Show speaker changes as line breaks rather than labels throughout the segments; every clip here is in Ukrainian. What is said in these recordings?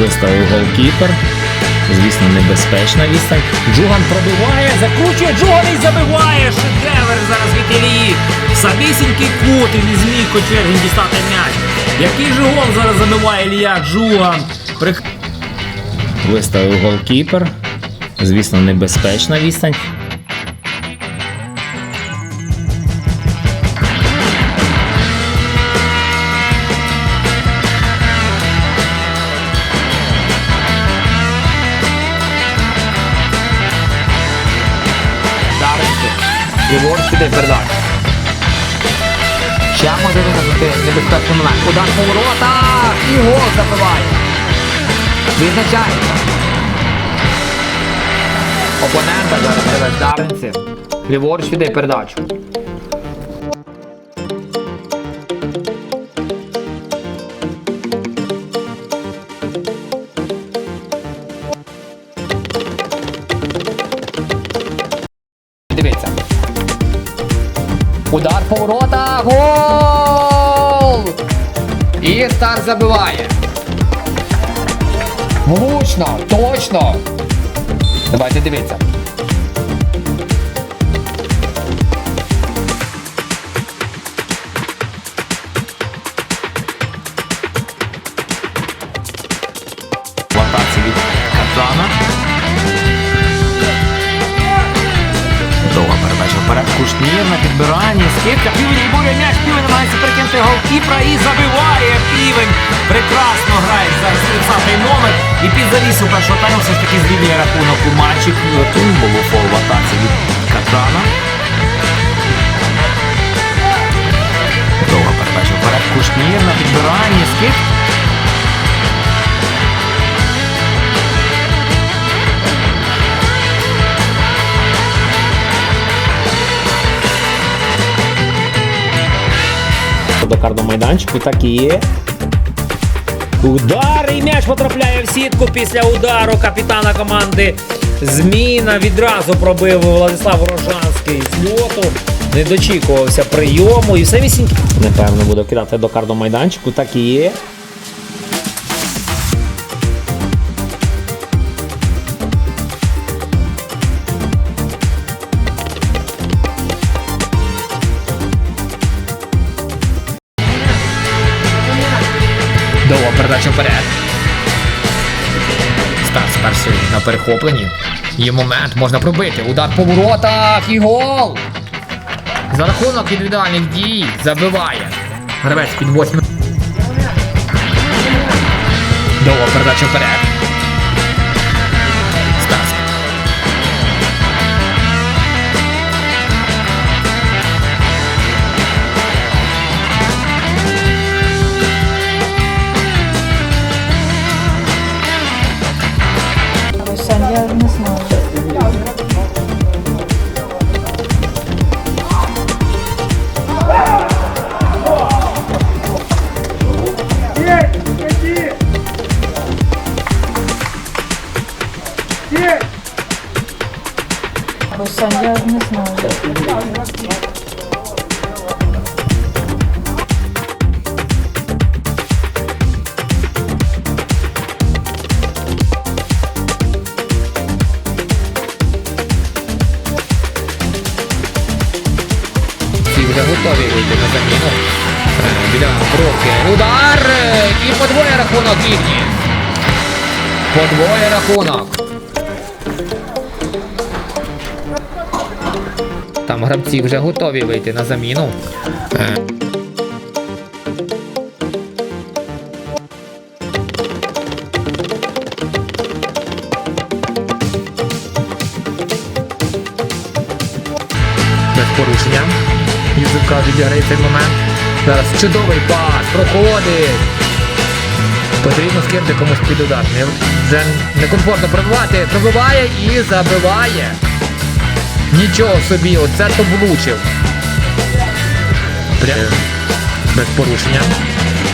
Виставив голкіпер. Звісно, небезпечна відстань. Джуган пробиває, закручує Джуган і забиває. Шедевр зараз від Ілії. Самісінький кут і не зміг Кочергін дістати м'яч. Який же гол зараз забиває Ілія Джуган. Прих... Виставив голкіпер. Звісно, небезпечна відстань.
Ліворуч сюди, передач. Ще може виникнути небезпечний момент. Удар по воротах і гол забиває. Відзначається. Опонента зараз привез Даренці. Ліворуч віде передачу. Удар по ворота. Гол! І стар забиває. Влучно, точно. Давайте дивіться.
На підбиранні. Скидка. Півень буря м'яч. Півень намагається перекинути голкіпера і забиває півень. Прекрасно грає зараз 30-й номер. І під завісу першого тайму все ж таки зрівнює рахунок у матчі. Тут було фол в атаці від Казана. Довга передача вперед. Кушнір на підбиранні. Скидка. До кардомайданчику, так і є. Удар і м'яч потрапляє в сітку після удару капітана команди. Зміна відразу пробив Владислав Рожанський з льоту. Не дочікувався прийому і все вісіньки. Напевно, буде кидати до кардомайданчику, так і є.
Стас на перехопленні. Є момент, можна пробити. Удар по воротах і гол. За рахунок індивідуальних дій забиває. Гравець під восьми. Довга передача вперед.
Ой, я не знаю.
Всі вже готові вийти. Удар! І подвоє рахунок їхній. Подвоє рахунок. Там гравці вже готові вийти на заміну. Е, Без порушення. Юзука відіграє цей момент. Зараз чудовий пас, проходить. Потрібно скинути комусь під удар. Вже некомфортно пробивати. Пробиває і забиває. Нічого собі, оце то влучив. Прям без порушення.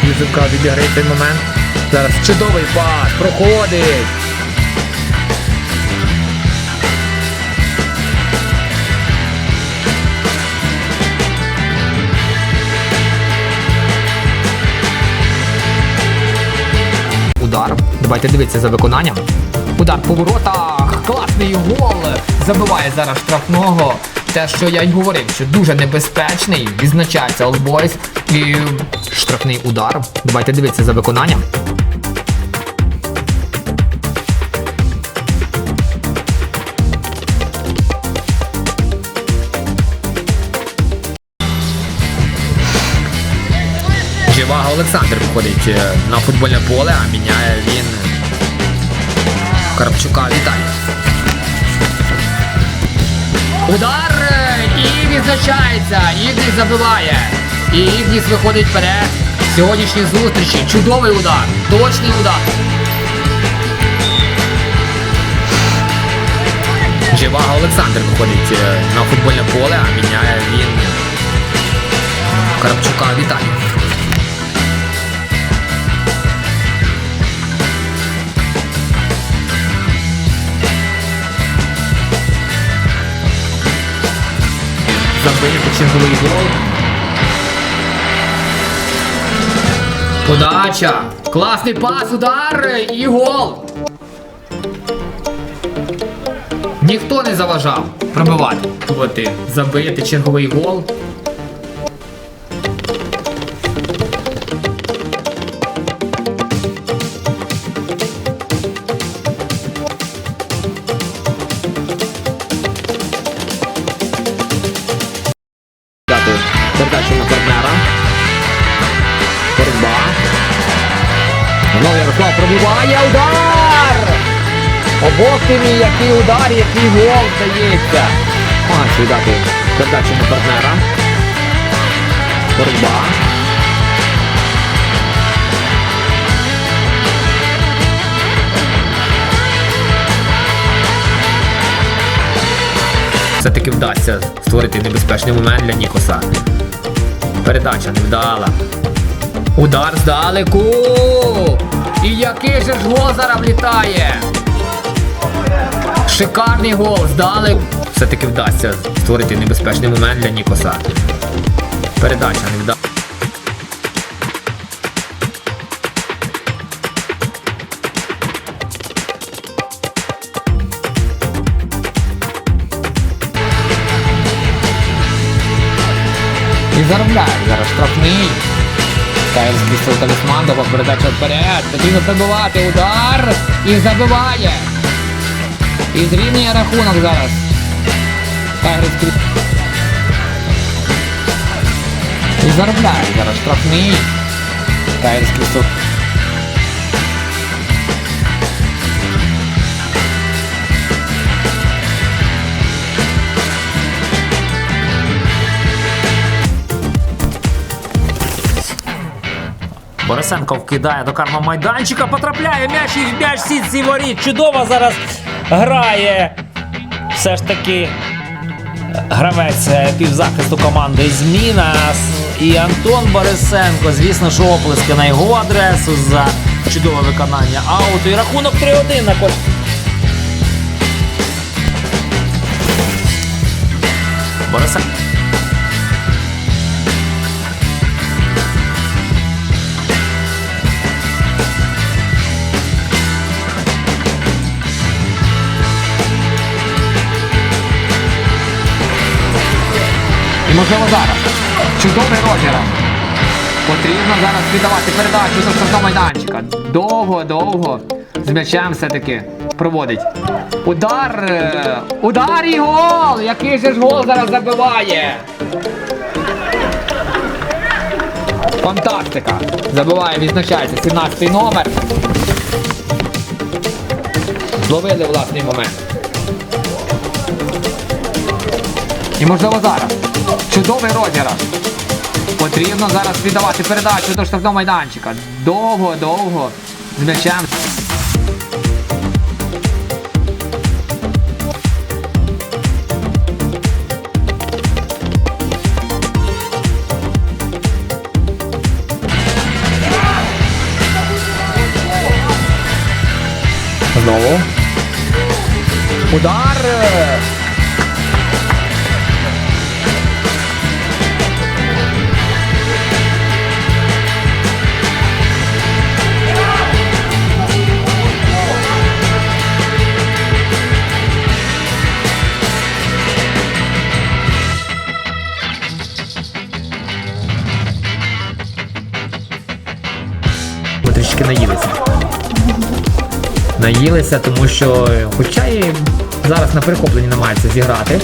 Юзука відіграє цей момент. Зараз чудовий пас, проходить. Удар. Давайте дивитися за виконанням. Удар по воротах. Класний гол. Забиває зараз штрафного. Те, що я й говорив, що дуже небезпечний. Відзначається Boys. І штрафний удар. Давайте дивитися за виконанням. Живаго Олександр виходить е, на футбольне поле, а міняє він Карпчука Віталія. Удар е, і відзначається. Ігніс забиває. І Ігніс виходить вперед. В Сьогоднішній зустрічі. Чудовий удар. Точний удар. Живаго Олександр виходить е, на футбольне поле, а міняє він Карпчука Віталія. Забити черговий гол. Подача. Класний пас, удар і гол. Ніхто не заважав пробивати. Пробувати, забити черговий гол. Пробиває удар! Обох який удар, який гол здається. Ось віддати передачу на партнера. Боротьба. Все-таки вдасться створити небезпечний момент для Нікоса. Передача невдала. Удар здалеку. І який же ж гол зараз влітає? Шикарний гол здалеку. Все-таки вдасться створити небезпечний момент для Нікоса. Передача невдала. І заробляє зараз штрафний. Кайл збістив талісман, довга передача вперед. Потрібно забивати. удар і забиває. І зрівнює рахунок зараз. Тайгерський. І заробляє зараз штрафний. Тайгерський суд.
Борисенко вкидає до карного майданчика, потрапляє м'яч і в м'яч сітці воріт. Чудово зараз грає. Все ж таки гравець е, півзахисту команди Зміна. І Антон Борисенко. Звісно, що оплески на його адресу за чудове виконання ауту. І рахунок 3-1 на користь. Борисенко.
Можливо зараз. Чудовий розіграш. Потрібно зараз віддавати передачу до штрафного майданчика. Довго, довго. З м'ячем все-таки проводить. Удар. е, Удар і гол! Який же ж гол зараз забиває? Фантастика! Забиває, відзначається 17 номер. Зловили власний момент. І можливо зараз. Чудовий розіграш. Потрібно зараз віддавати передачу до штрафного майданчика. Довго, довго. З м'ячем. Знову. Удар. Наїлися, тому що, хоча і зараз на перехопленні намагаються зіграти.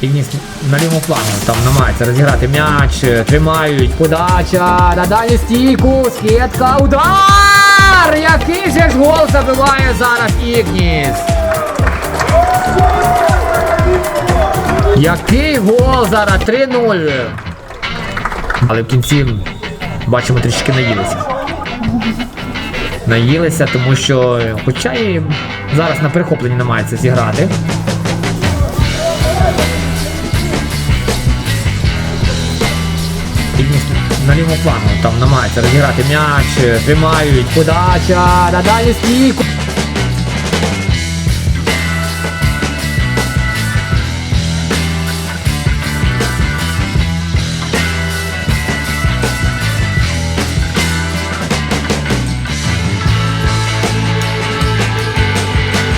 Ігніс на лівому плану там намагається розіграти м'яч, тримають, подача, на дальню стійку, скидка, удар! Який же ж гол забиває зараз Ігніс? Який гол зараз 3-0. Але в кінці бачимо трішки наїлися. Наїлися, тому що, хоча і зараз на перехопленні намагаються зіграти. На лівому плану там намагається розіграти м'яч, тримають, подача, на дальню стійку.